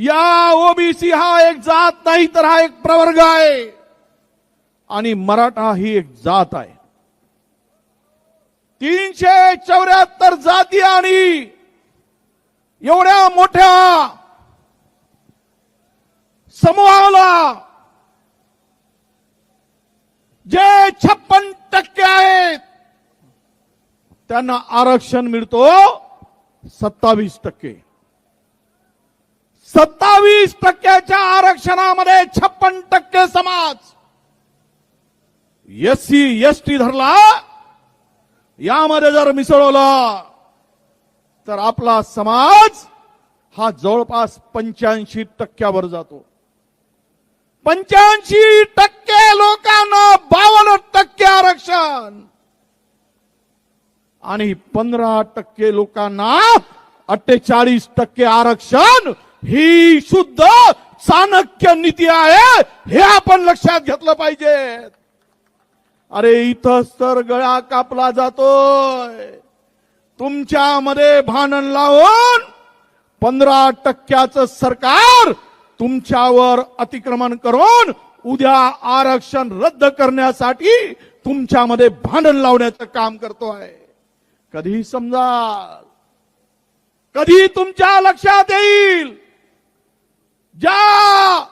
या ओबीसी हा एक जात नाही तर हा एक प्रवर्ग आहे. आणि मराठा ही एक जात आहे. तीनशे चौऱ्याहत्तर जाती आणि एवढ्या मोठ्या समूहाला जे छप्पन टक्के आहेत त्यांना आरक्षण मिळतो सत्तावीस टक्के. सत्तावीस टक्क्याच्या आरक्षणामध्ये छप्पन टक्के समाज. एस सी एस टी धरला यामध्ये जर मिसळवला तर आपला समाज हा जवळपास पंच्याऐंशी टक्क्यावर जातो. पंच्याऐंशी टक्के लोकांना बावन्न टक्के आरक्षण. आणि पंधरा टक्के लोकांना अठ्ठेचाळीस टक्के आरक्षण ही शुद्ध चाणक्य नीती आहे हे आपण लक्षात घेतलं पाहिजे. अरे इथं तर गळा कापला जातोय. तुमच्यामध्ये भांडण लावून पंधरा टक्क्याचं सरकार तुमच्यावर अतिक्रमण करून उद्या आरक्षण रद्द करण्यासाठी तुमच्यामध्ये भांडण लावण्याचं काम करतो आहे कधी समजा कधी तुमच्या लक्षात येईल? ज्या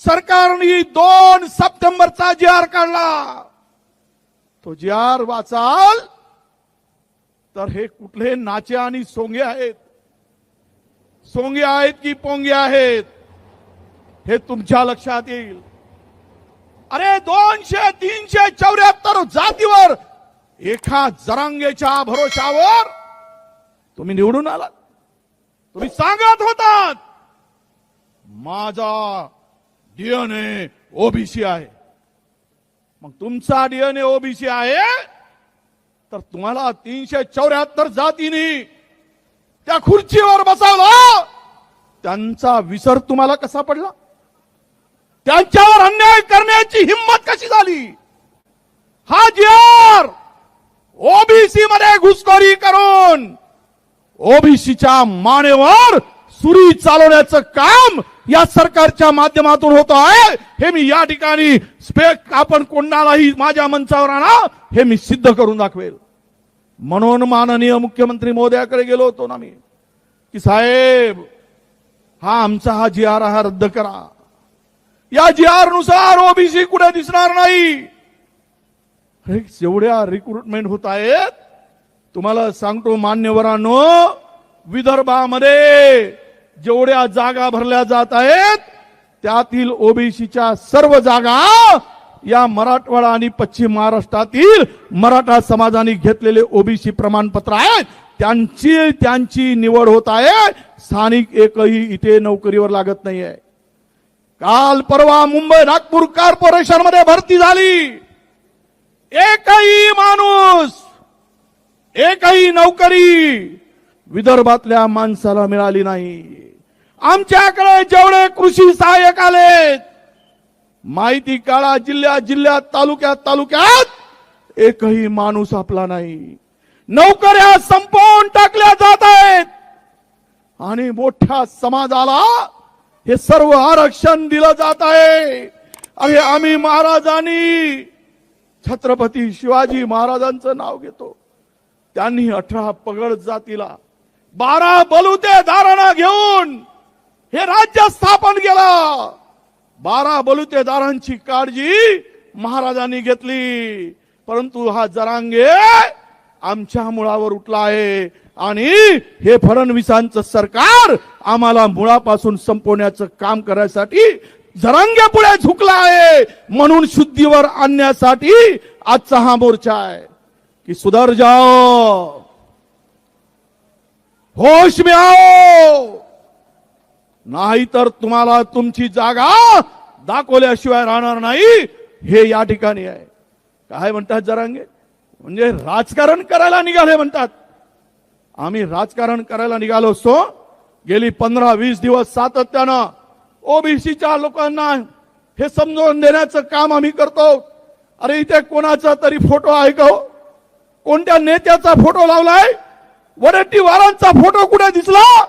सरकारने दोन सप्टेंबरचा जी आर काढला तो जी आर वाचाल तर हे कुठले नाचे आणि सोंगे आहेत? सोंगे आहेत की पोंगे आहेत? हे तुमच्या लक्षात येईल. अरे दोनशे तीनशे चौऱ्याहत्तर जातीवर एका जरांगेच्या भरोशावर तुम्ही निवडून आलात. तुम्ही सांगत होतात माझा डीएनए ओबीसी आहे. मग तुमचा डीएनए ओबीसी आहे तर तुम्हाला तीनशे चौऱ्याहत्तर जातीने त्या खुर्चीवर बसवलं. त्यांचा विसर तुम्हाला कसा पडला? त्यांच्यावर अन्याय करण्याची हिंमत कशी झाली? हा जी ओबीसी मध्ये घुसखोरी करून ओबीसीच्या मानेवर सुरी चालवण्याचं काम या सरकारच्या माध्यमातून होत आहे. हे मी या ठिकाणी स्पेक आपण कोणालाही माझ्या मंचावर आणा हे मी सिद्ध करून दाखवेल. म्हणून माननीय मुख्यमंत्री मोदयाकडे गेलो होतो ना मी. की साहेब हा आमचा हा जी आर हा रद्द करा. या जी आरनुसार ओबीसी कुठे दिसणार नाही? अरे, जेवढ्या रिक्रुटमेंट होत आहेत तुम्हाला सांगतो मान्यवरांनो विदर्भामध्ये जेवढ्या जागा भरल्या जात आहेत त्यातील ओबीसीच्या सर्व जागा या मराठवाडा आणि पश्चिम महाराष्ट्रातील मराठा समाजाने घेतलेले ओबीसी प्रमाणपत्र आहेत. त्यांची त्यांची निवड होत आहे. स्थानिक एकही इथे नोकरीवर लागत नाहीये. काल परवा मुंबई नागपूर कॉर्पोरेशनमध्ये भरती झाली. एकही माणूस एकही नोकरी विदर्भातल्या माणसाला मिळाली नाही. आमच्याकडे जेवढे कृषी सहाय्यक आले माहिती काळा जिल्ह्यात जिल्ह्यात तालुक्यात तालुक्यात. एकही माणूस आपला नाही. नोकऱ्या संपवून टाकल्या जात आहेत. आणि मोठ्या समाजाला हे सर्व आरक्षण दिलं जात आहे. अरे आम्ही महाराजांनी छत्रपती शिवाजी महाराजांचं नाव घेतो. त्यांनी अठरा पगड जातीला बारा बलुते धारणा घेऊन हे राज्य स्थापन केलं. बारा बलुतेदारांची काळजी महाराजांनी घेतली. परंतु हा जरांगे आमच्या मुळावर उठला आहे. आणि हे फडणवीसांचं सरकार आम्हाला मुळापासून संपवण्याचं काम करायसाठी जरांगे पुढे झुकला आहे. म्हणून शुद्धीवर आणण्यासाठी आजचा हा मोर्चा आहे. की सुधर जाओ. होश में आओ नाहीतर तुम्हाला तुमची जागा दाखवल्याशिवाय राहणार नाही. हे या ठिकाणी आहे. काय म्हणतात जरांगे? म्हणजे राजकारण करायला निघाले म्हणतात. आम्ही राजकारण करायला निघालो असतो. गेली पंधरा वीस दिवस सातत्यानं ओबीसीच्या लोकांना हे समजून देण्याचं काम आम्ही करतो. अरे इथे कोणाचा तरी फोटो आहे का हो? कोणत्या नेत्याचा फोटो लावलाय? वरट्टीवारांचा फोटो कुठे दिसला?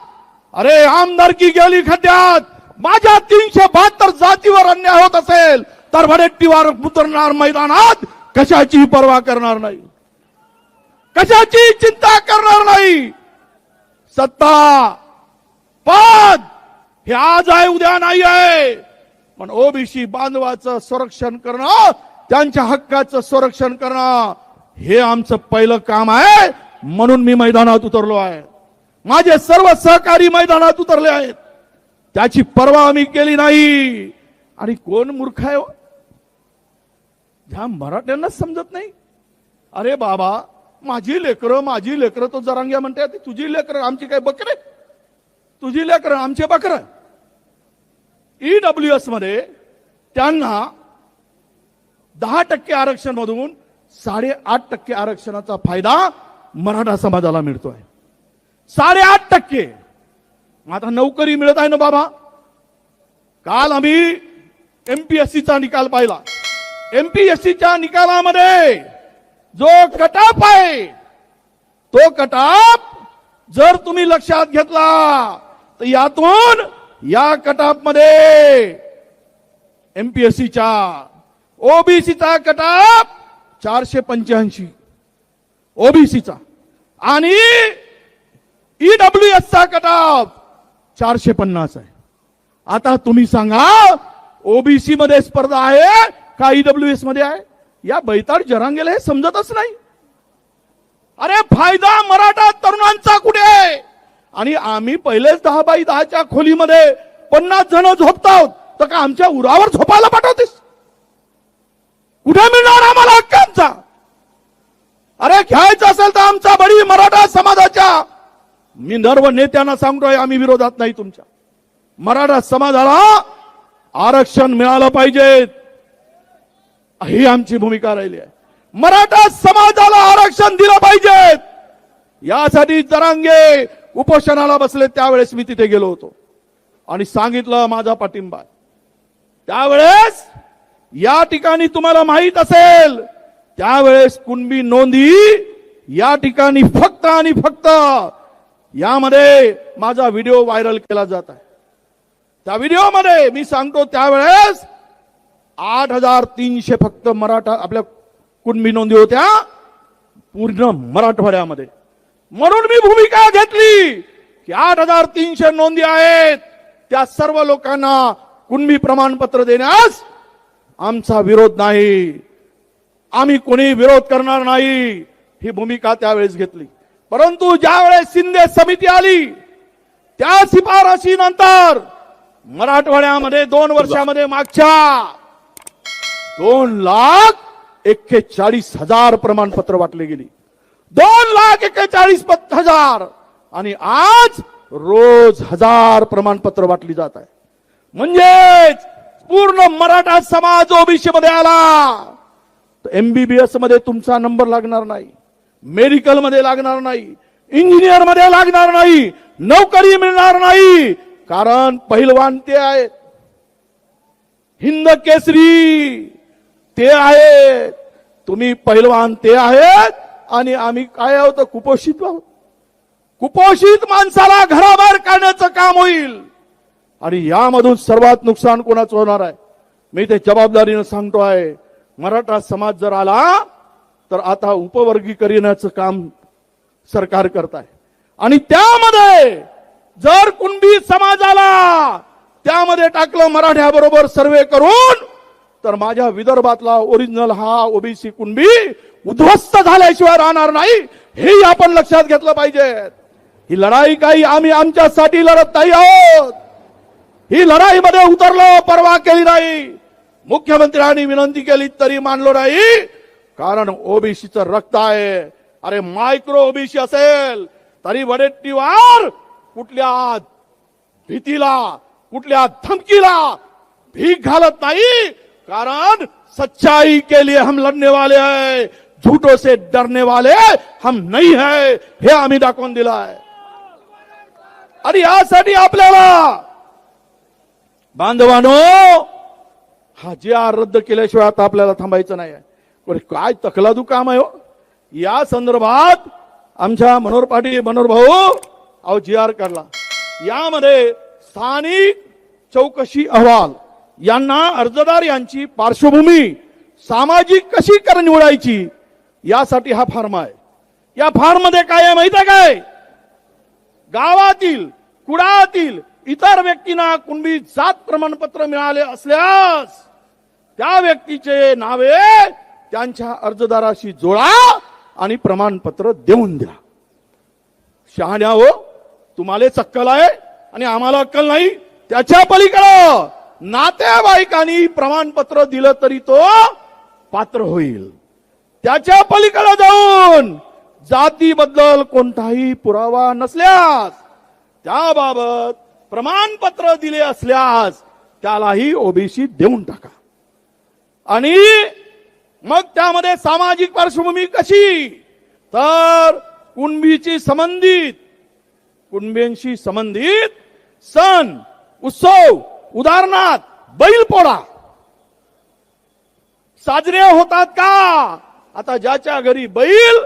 अरे आमदारकी गेली खड्ड्यात. माझ्या तीनशे बहात्तर जातीवर अन्याय होत असेल तर वडेट्टीवार उतरणार मैदानात. कशाची पर्वा करणार नाही? कशाची चिंता करणार नाही? सत्ता पद हे आज आहे उद्या नाही आहे. पण ओबीसी बांधवाचं संरक्षण करणं त्यांच्या हक्काचं संरक्षण करणं हे आमचं पहिलं काम आहे. म्हणून मी मैदानात उतरलो आहे. माझे सर्व सहकारी मैदानात उतरले आहेत. त्याची पर्वा आम्ही केली नाही. आणि कोण मूर्ख आहे हो? ह्या मराठ्यांनाच समजत नाही. अरे बाबा माझी लेकरं माझी लेकरं तो जरांग्या म्हणते ती तुझी लेकरं आमची काय बकरे? तुझी लेकरं आमचे बकरं. डब्ल्यू एसमध्ये त्यांना दहा टक्के आरक्षण मधून साडेआठ टक्के आरक्षणाचा फायदा मराठा समाजाला मिळतोय. साडेआठ टक्के. आता नोकरी मिळत आहे ना बाबा? काल आम्ही एमपीएससीचा निकाल पाहिला. एमपीएससीच्या निकालामध्ये जो कटाप आहे तो कटाप जर तुम्ही लक्षात घेतला तर यातून या कटापमध्ये एमपीएससीच्या ओबीसीचा कटाप चारशे पंच्याऐंशी. ओबीसीचा आणि ईडब्ल्यू चा कटाप चारशे पन्नास आहे. आता तुम्ही सांगा ओबीसी मध्ये स्पर्धा आहे का ईडब्ल्यू एसमध्ये आहे? या बैताड जरांगेला हे समजतच नाही. अरे फायदा मराठा तरुणांचा कुठे आहे? आणि आम्ही पहिलेच दहा बाय दहाच्या खोलीमध्ये पन्नास जण झोपतात तर का आमच्या उरावर झोपायला पाठवतेस? कुठे मिळणार आम्हाला हक्कांचा? अरे घ्यायचं असेल तर आमचा बडी मराठा मी नर्व नेत्यांना सांगतोय आम्ही विरोधात नाही तुमच्या. मराठा समाजाला आरक्षण मिळालं पाहिजे. ही आमची भूमिका राहिली आहे. मराठा समाजाला आरक्षण दिलं पाहिजे. यासाठी जरांगे उपोषणाला बसले त्यावेळेस मी तिथे गेलो होतो. आणि सांगितलं माझा पाठिंबा त्यावेळेस या ठिकाणी तुम्हाला माहीत असेल त्यावेळेस कुणबी नोंदी या ठिकाणी फक्त आणि फक्त यामध्ये माझा व्हिडिओ व्हायरल केला जात आहे. त्या व्हिडिओमध्ये मी सांगतो त्यावेळेस आठ हजार तीनशे फक्त मराठा आपल्या कुणबी नोंदी होत्या पूर्ण मराठवाड्यामध्ये. म्हणून मी भूमिका घेतली की आठ हजार तीनशे नोंदी आहेत. त्या सर्व लोकांना कुणबी प्रमाणपत्र देण्यास आमचा विरोध नाही. आम्ही कोणी विरोध करणार नाही ही भूमिका त्यावेळेस घेतली. परंतु ज्यावेळेस शिंदे समिती आली त्या शिफारशीनंतर मराठवाड्यामध्ये दोन वर्षामध्ये मागच्या दोन लाख एक्केचाळीस हजार प्रमाणपत्र वाटले गेली. दोन लाख एक्केचाळीस हजार. आणि आज रोज हजार प्रमाणपत्र वाटली जात आहे. म्हणजेच पूर्ण मराठा समाज ओबीसी मध्ये आला एमबीबीएसमध्ये तुमचा नंबर लागणार नाही. मेडिकलमध्ये लागणार नाही इंजिनियरमध्ये लागणार नाही नोकरी मिळणार नाही. कारण पहिलवान ते आहेत. हिंद केसरी ते आहेत. तुम्ही पहिलवान ते आहेत आणि आम्ही काय आहोत? कुपोषित आहोत. कुपोषित माणसाला घराबाहेर काढण्याचं काम होईल. आणि यामधून सर्वात नुकसान कोणाचं होणार आहे? मी ते जबाबदारीनं सांगतो आहे मराठा समाज जर आला तर आता उपवर्गीकरणाचं काम सरकार करत आहे. आणि त्यामध्ये जर कुणबी समाजाला त्यामध्ये टाकलं मराठ्याबरोबर सर्वे करून तर माझ्या विदर्भातला ओरिजिनल हा ओबीसी कुणबी उद्ध्वस्त झाल्याशिवाय राहणार नाही हे आपण लक्षात घेतलं पाहिजे. ही लढाई काही आम्ही आमच्यासाठी लढत नाही आहोत. ही लढाईमध्ये उतरलो परवा केली नाही. मुख्यमंत्र्यांनी विनंती केली तरी मानलो नाही. कारण ओबीसीचं रक्त आहे. अरे मायक्रो ओबीसी असेल तरी वडेट्टीवार कुठल्या भीतीला कुठल्या धमकीला भीक घालत नाही. कारण सच्चाई के लिए हम लढने वाले हैं. झूठों से डरने वाले हम नहीं है. हे आम्ही दाखवून दिलाय अरे आणि यासाठी आपल्याला बांधवानो हा जे आर रद्द केल्याशिवाय आता आपल्याला थांबायचं नाही आहे काय तकलादू काम आहे हो? या संदर्भात आमच्या मनोहर पाटील मनोहर भाऊ अहो जी आर काढला यामध्ये स्थानिक चौकशी अहवाल. यांना अर्जदार यांची पार्श्वभूमी सामाजिक कशी कर निवडायची यासाठी हा फार्म आहे. या फार्ममध्ये काय आहे माहिती आहे काय? गावातील कुडातील इतर व्यक्तींना कुणबी जात प्रमाणपत्र मिळाले असल्यास त्या व्यक्तीचे नावे त्यांच्या अर्जदाराशी जोडा आणि प्रमाणपत्र देऊन द्या. शहाण्या हो तुम्हाला अक्कल आहे आणि आम्हाला अक्कल नाही त्याच्या पलीकडं नातेवाईकांनी प्रमाणपत्र दिलं तरी तो पात्र होईल. त्याच्या पलीकडे जाऊन जातीबद्दल कोणताही पुरावा नसल्यास त्याबाबत प्रमाणपत्र दिले असल्यास त्यालाही ओबीसी देऊन टाका. आणि मग त्यामध्ये सामाजिक पार्श्वभूमी कशी? तर कुणबीची संबंधित कुणबींशी संबंधित सण उत्सव उदाहरणार्थ बैलपोळा. साजरे होतात का? आता ज्याच्या घरी बैल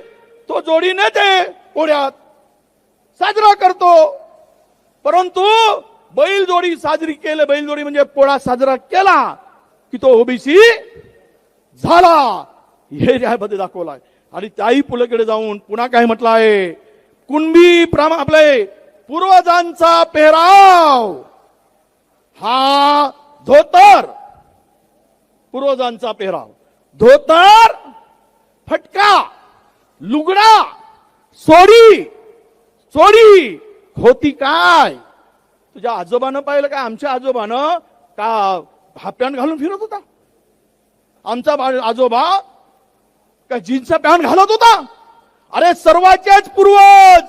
तो जोडी नेते पोळ्यात. साजरा करतो. परंतु बैल जोडी साजरी केले बैल जोडी म्हणजे पोळा साजरा केला की तो ओबीसी झाला. हे मध्ये दाखवलाय. आणि त्याही पुलेकडे जाऊन पुन्हा काय म्हटलं आहे कुणबी प्रमा आपले पूर्वजांचा पेहराव. हा धोतर. पूर्वजांचा पेहराव. धोतर फटका लुगडा सोडी. सोडी होती काय? तुझ्या आजोबानं पाहिलं काय आमच्या आजोबानं का भाप्यान घालून फिरत होता? आमचा आजोबा का जीन्सचा पॅन्ट घालत होता? अरे सर्वांचेच पूर्वज!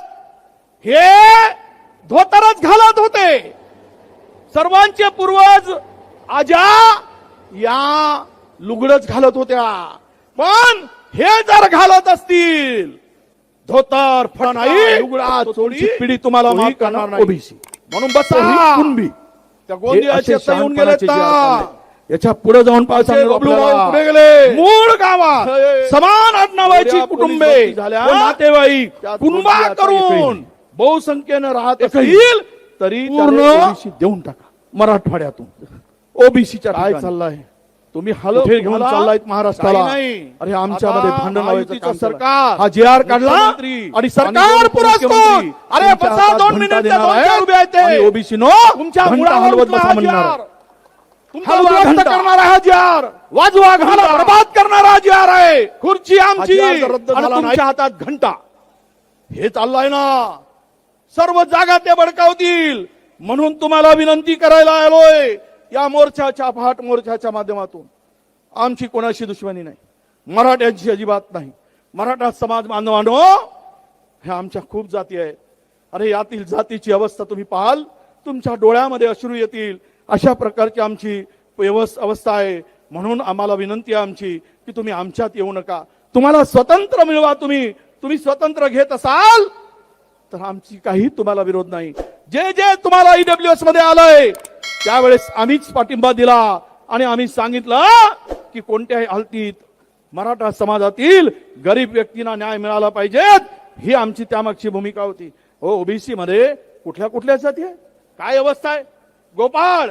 हे धोतरच घालत होते. सर्वांचे पूर्वज आजा या लुगडच घालत होत्या. पण हे जर घालत असतील धोतर फळ नाही लुगडा चोळी पिढी तुम्हाला माफ करणार नाही. ओबीसी म्हणून बसा. कुणबी? त्या गोंदियाचे येऊन गेले याच्यापुढे जाऊन पुढे गेले. मूळ गावात. समान आडनावाची पोलीस कुटुंबे नातेवाईक कुणबा गोंदियाचा करून. बहुसंख्येनं राहत. असतील तरी देऊन टाका मराठवाड्यातून ओबीसीच्या काय चाललंय तुम्ही हलो घेऊन चाललायत महाराष्ट्राला. अरे आमच्यामध्ये भांडण लावायचं चाललंय. सरकार, हा जी आर काढला आणि सरकार मुख्यमंत्री अरे दोन मिनिट. ओबीसी नो तुमच्या हलवत बसा म्हणणार. उद्ध्वस्त. करणारा हा वाजवा घाला. बर्बाद करणारा जार आहे. खुर्ची आमची. तुमच्या हातात घंटा. हे चाललंय ना. सर्व जागा ते बडकावतील म्हणून तुम्हाला विनंती करायला आलोय. या मोर्चाच्या फाट मोर्चाच्या माध्यमातून. आमची कोणाशी दुश्मनी नाही. मराठ्यांची अजिबात नाही. मराठा समाज बांधवानो ह्या आमच्या खूप जाती आहेत अरे यातील जातीची अवस्था तुम्ही पाहाल. तुमच्या डोळ्यामध्ये अश्रू येतील. अशा प्रकारची आमची व्यवस् अवस्था आहे. म्हणून आम्हाला विनंती आहे आमची की तुम्ही आमच्यात येऊ नका. तुम्हाला स्वतंत्र मिळवा तुम्ही. तुम्ही स्वतंत्र घेत असाल तर आमची काही तुम्हाला विरोध नाही. जे जे तुम्हाला ईडब्ल्यू एसमध्ये आलंय त्यावेळेस आम्हीच पाठिंबा दिला. आणि आम्ही सांगितलं की कोणत्याही हालतीत मराठा समाजातील गरीब व्यक्तींना न्याय मिळाला पाहिजेत ही आमची त्यामागची भूमिका होती. हो ओबीसी मध्ये कुठल्या कुठल्या जाती आहे? काय अवस्था आहे? गोपाळ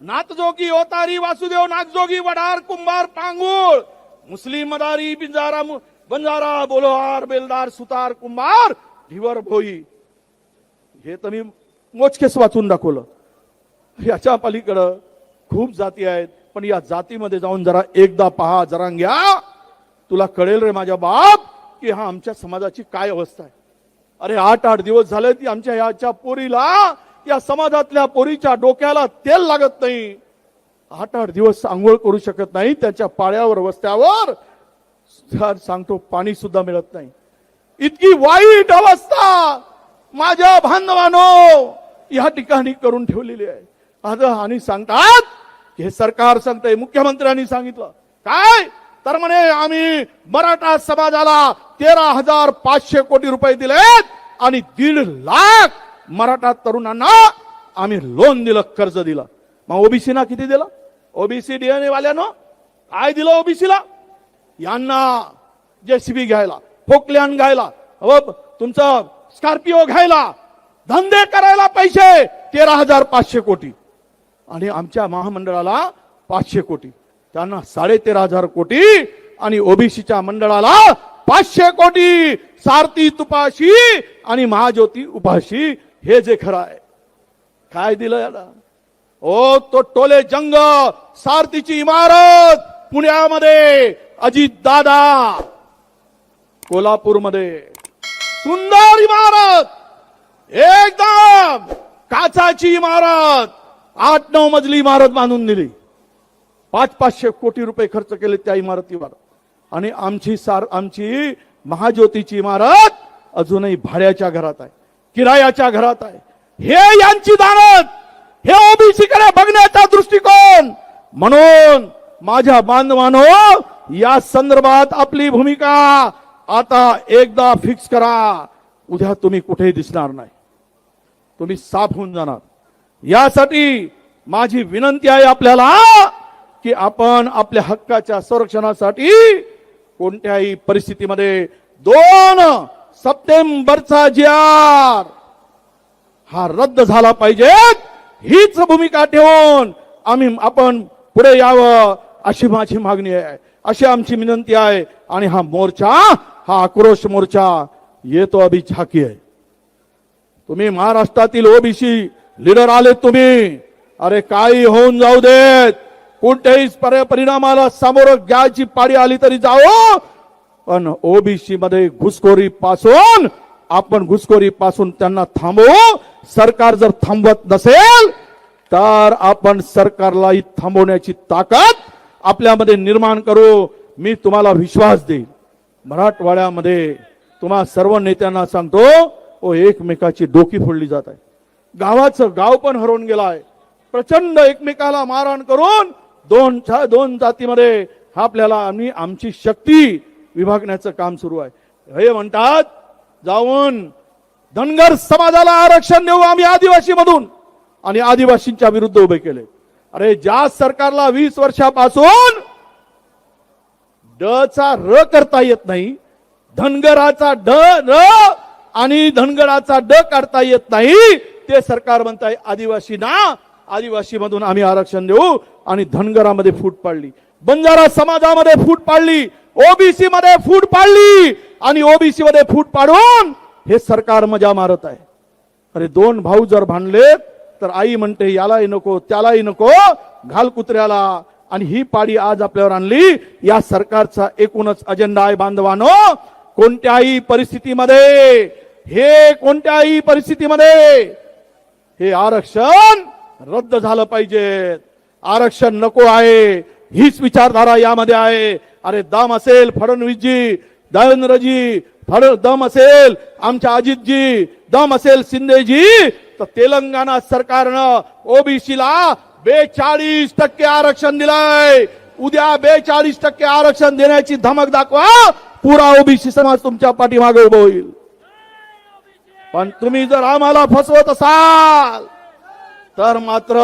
नाथजोगी ओतारी वासुदेव नागजोगी वडार कुंभार पांगुळ मुस्लिम मदारी बिंजारा बंजारा बोलोहार बेलदार सुतार कुंभार ढिवर भोई. हे तर मी मोजकेच वाचून दाखवलं. याच्या पलीकडं खूप जाती आहेत पण या जातीमध्ये जाऊन जरा एकदा पहा जरा घ्या. तुला कळेल रे माझ्या बाप की हा आमच्या समाजाची काय अवस्था आहे. अरे आठ आठ दिवस झाले ती आमच्या याच्या पोरीला या समाजातल्या पोरीच्या डोक्याला तेल लागत नाही. आठ आठ दिवस आंघोळ करू शकत नाही त्याच्या पाळ्यावर वस्त्यावर. सांगतो पाणी सुद्धा मिळत नाही. इतकी वाईट अवस्था माझ्या बांधवानो या ठिकाणी करून ठेवलेली आहे. आज आणि सांगतात हे सरकार सांगतंय मुख्यमंत्र्यांनी सांगितलं. काय? तर म्हणे आम्ही मराठा समाजाला तेरा हजार पाचशे कोटी रुपये दिलेत आणि दीड लाख मराठा तरुणांना आम्ही लोन दिलं कर्ज दिलं. मग ओबीसीना किती दिलं? ओबीसी डीएनए वाल्यानं काय दिलं ओबीसीला यांना जेसीबी घ्यायला फोकल्यान घ्यायला तुमचं स्कॉर्पिओ घ्यायला धंदे करायला पैसे तेरा हजार पाचशे कोटी. आणि आमच्या महामंडळाला पाचशे कोटी. त्यांना साडे तेरा हजार कोटी आणि ओबीसीच्या मंडळाला पाचशे कोटी. सारथी तुपाशी आणि महाज्योती उपाशी हे जे खरं आहे. काय दिलं याला? ओ तो टोले जंग सारथीची इमारत पुण्यामध्ये अजित दादा कोल्हापूरमध्ये. सुंदर इमारत! एकदम! काचाची इमारत! आठ नऊ मजली इमारत बांधून दिली. पाच पाचशे कोटी रुपये खर्च केले त्या इमारतीवर. आणि आमची सार आमची महाज्योतीची इमारत अजूनही भाड्याच्या घरात आहे. किरायाच्या घरात आहे. हे यांची दानत हे ओबीसीकडे बघण्याचा दृष्टिकोन म्हणून माझ्या बांधवानो या संदर्भात आपली भूमिका आता एकदा फिक्स करा. उद्या तुम्ही कुठेही दिसणार नाही. तुम्ही साफ होऊन जाणार. यासाठी माझी विनंती आहे आपल्याला की आपण आपल्या हक्काच्या संरक्षणासाठी कोणत्याही परिस्थितीमध्ये दोन सप्टेंबरचा जी आर हा रद्द झाला पाहिजे. हीच भूमिका ठेवून आम्ही आपण पुढे यावं अशी माझी मागणी आहे. अशी आमची विनंती आहे. आणि हा मोर्चा हा आक्रोश मोर्चा येतो अभि झाकी आहे. तुम्ही महाराष्ट्रातील ओबीसी लीडर आले तुम्ही. अरे काही होऊन जाऊ देत. कुठेही परिणामाला सामोरं घ्यायची पाडी आली तरी जाओ पण ओबीसी मध्ये घुसखोरी पासून आपण घुसखोरी पासून त्यांना थांबवू. सरकार जर थांबवत नसेल तर आपण सरकारलाही थांबवण्याची ताकद आपल्यामध्ये निर्माण करू. मी तुम्हाला विश्वास देईल मराठवाड्यामध्ये तुम्हा सर्व नेत्यांना सांगतो ओ एकमेकाची डोकी फोडली जात आहे. गावाचं गाव पण हरवून गेला आहे प्रचंड एकमेकाला मारहाण करून दोन छा- दोन जातीमध्ये आपल्याला आम्ही आमची शक्ती विभागण्याचं काम सुरू आहे. हे म्हणतात जाऊन धनगर समाजाला आरक्षण देऊ आम्ही आदिवासी मधून आणि आदिवासींच्या विरुद्ध उभे केले. अरे ज्या सरकारला वीस वर्षापासून ड चा र करता येत नाही धनगराचा ड र आणि धनगराचा ड काढता येत नाही ते सरकार म्हणताय आदिवासींना आदिवासी मधून आम्ही आरक्षण देऊ. आणि धनगरामध्ये फूट पाडली. बंजारा समाजामध्ये फूट पाडली. ओबीसी मध्ये फूट पाडली आणि ओबीसी मध्ये फूट पाडून हे सरकार मजा मारत आहे. अरे दोन भाऊ जर भांडले तर आई म्हणते यालाही नको त्यालाही नको घाल कुत्र्याला. आणि ही पाडी आज आपल्यावर आणली या सरकारचा एकूणच अजेंडा आहे बांधवानो. कोणत्याही परिस्थितीमध्ये हे कोणत्याही परिस्थितीमध्ये हे आरक्षण रद्द झालं पाहिजे. आरक्षण नको आहे हीच विचारधारा यामध्ये आहे. अरे दम असेल फडणवीसजी देवेंद्रजी फड दम असेल आमच्या अजितजी दम असेल शिंदेजी तर तेलंगणा सरकारनं ओबीसीला बेचाळीस टक्के आरक्षण दिलंय. उद्या बेचाळीस टक्के आरक्षण देण्याची धमक दाखवा पुरा ओबीसी समाज तुमच्या पाठीमागे उभं होईल. पण तुम्ही जर आम्हाला फसवत असाल तर मात्र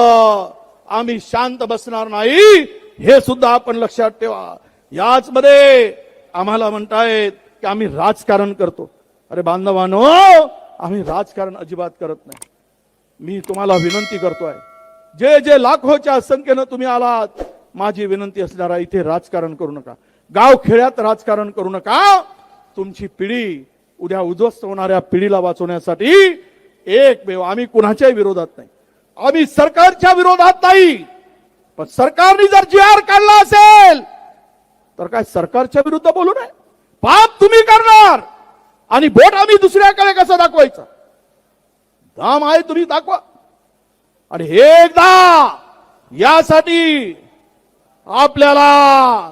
आम्ही शांत बसणार नाही हे सुद्धा आपण लक्षात ठेवा. याच मध्ये आम्हाला म्हणतायत की आम्ही राजकारण करतो. अरे बांधवानो आम्ही राजकारण अजिबात करत नाही. मी तुम्हाला विनंती करतोय. जे जे लाखोच्या संख्येनं तुम्ही आलात माझी विनंती असणारा इथे राजकारण करू नका. गाव खेड्यात राजकारण करू नका. तुमची पिढी उद्या उद्ध्वस्त होणाऱ्या पिढीला वाचवण्यासाठी एकमेव आम्ही कुणाच्याही विरोधात नाही. आम्ही सरकारच्या विरोधात नाही. पण सरकारने जर जी आर काढला असेल तर काय सरकारच्या विरुद्ध बोलू नये? पाप तुम्ही करणार. आणि बोट आम्ही दुसऱ्याकडे कसं दाखवायचं? दाम आहे तुम्ही दाखवा. आणि हे एकदा यासाठी आपल्याला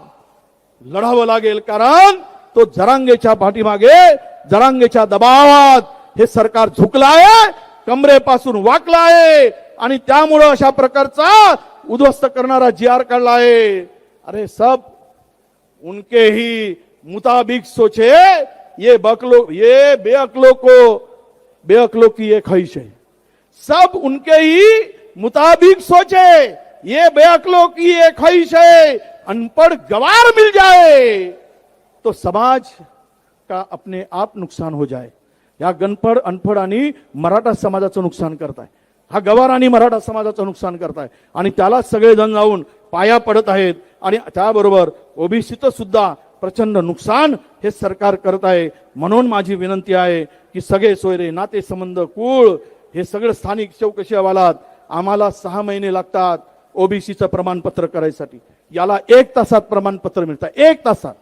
लढावं लागेल कारण तो जरांगेच्या पाठीमागे जरांगेच्या दबावात हे सरकार झुकलाय कमरेपासून वाकलं आहे आणि त्यामुळं अशा प्रकारचा उद्ध्वस्त करणारा जी आर काढला आहे अरे सब उनके ही मुताबिक सोचे ये बकलो ये बेअकलो को बेअकलो की ये ख्वाहिश है। सब उनके ही मुताबिक सोचे ये बेअकलों की ये ख्वाहिश है अनपढ़ गवार मिल जाए तो समाज का अपने आप नुकसान हो जाए। या गणपड अनपढ आणि मराठा समाजाचं नुकसान करताय। हा गवार आणि मराठा समाजाचं नुकसान करताय। आणि त्याला सगळेजण जाऊन पाया पडत आहेत आणि त्याबरोबर ओबीसीचं सुद्धा प्रचंड नुकसान हे सरकार करत आहे. म्हणून माझी विनंती आहे की सगळे सोयरे नातेसंबंध कुळ हे सगळं स्थानिक चौकशी अहवालात आम्हाला सहा महिने लागतात ओबीसीचं प्रमाणपत्र करायसाठी. याला एक तासात प्रमाणपत्र मिळतं. एक तासात.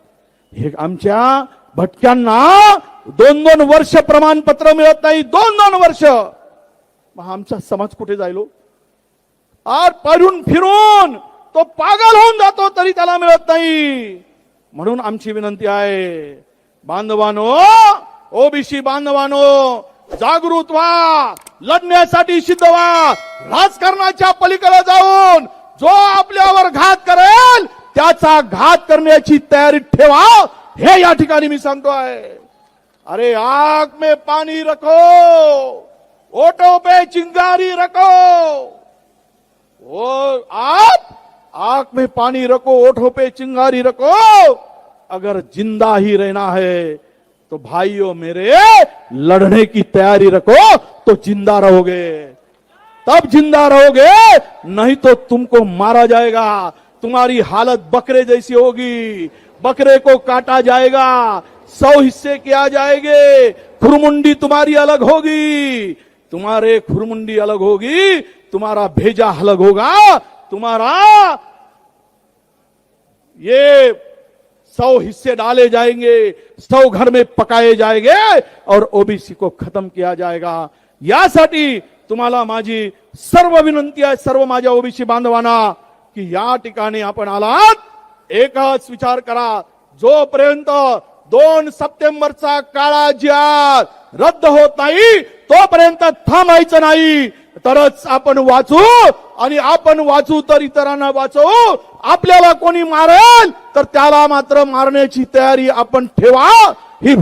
हे आमच्या भटक्यांना दोन दोन वर्ष प्रमाणपत्र मिळत नाही. दोन दोन वर्ष. मग आमचा समाज कुठे जायलो? आर पडून फिरून तो पागल होऊन जातो तरी त्याला मिळत नाही. म्हणून आमची विनंती आहे बांधवानो ओबीसी बांधवानो जागृत व्हा लढण्यासाठी सिद्ध व्हा. राजकारणाच्या पलीकडे जाऊन जो आपल्यावर घात करेल त्याचा घात करण्याची तयारी ठेवा. हे या ठिकाणी मी सांगतो आहे अरे आग में पाणी रखो ओटो पे चिंगारी रखो. वो आप आँख में पानी रखो, ओठों पे चिंगारी रखो। अगर ज़िंदा ही रहना है तो भाइयों मेरे, लड़ने की तैयारी रखो तो ज़िंदा रहोगे। तब ज़िंदा रहोगे, नहीं तो तुमको मारा जाएगा। तुम्हारी हालत बकरे जैसी होगी। बकरे को काटा जाएगा, सौ हिस्से किया जाएँगे। खुरमुंडी तुम्हारी अलग होगी। तुम्हारे खुरमुंडी अलग होगी, तुम्हारा भेजा अलग होगा। तुम्हारा ये सौ हिस्से डाले जाएंगे सौ घर में पकाए जाएंगे और ओबीसी को खत्म किया जाएगा। यासाठी तुम्हाला माझी सर्व विनंती आहे सर्व माझ्या ओबीसी बांधवांना की या ठिकाणी आपण आलात एकच विचार करा जोपर्यंत दोन सप्टेंबरचा काळा जिहाद रद्द होत नाही तोपर्यंत थांबायचं नाही. तरच आपण वाचू आणि आपण वाचू तर इतरांना वाचवू. आपल्याला कोणी मारेल तर त्याला मात्र मारण्याची तयारी आपण ठेवा. ही